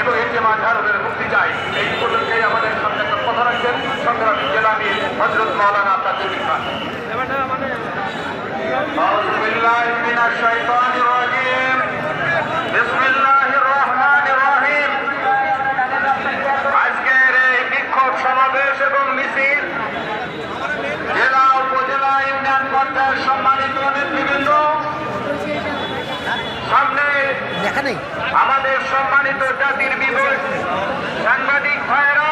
এবং এটিএম আজহারের মুক্তি চাই এই পর্যন্তই আমাদের সামনে একটা কথা রাখছেন সংগ্রামী জেলামি হজরত মাওলানা তাজুল খান أعوذ بالله من الشيطان الرجيم بسم الله الرحمن الرحيم আজকের এই বিক্ষোভ সমাবেশ এবং মিছিল জেলা উপজেলা ইউনিয়ন পর্যায়ের সম্মানিত নেতৃবৃন্দ সামনে দেখা নেই। আমাদের সম্মানিত জাতির বিপুল সাংবাদিক ভাইরা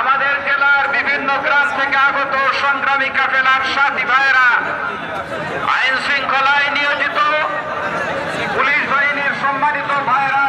আমাদের জেলার বিভিন্ন গ্রাম থেকে আগত সংগ্রামী কাফেলার সাথী ভাইরা আইন শৃঙ্খলায় নিয়োজিত পুলিশ বাহিনীর সম্মানিত ভাইরা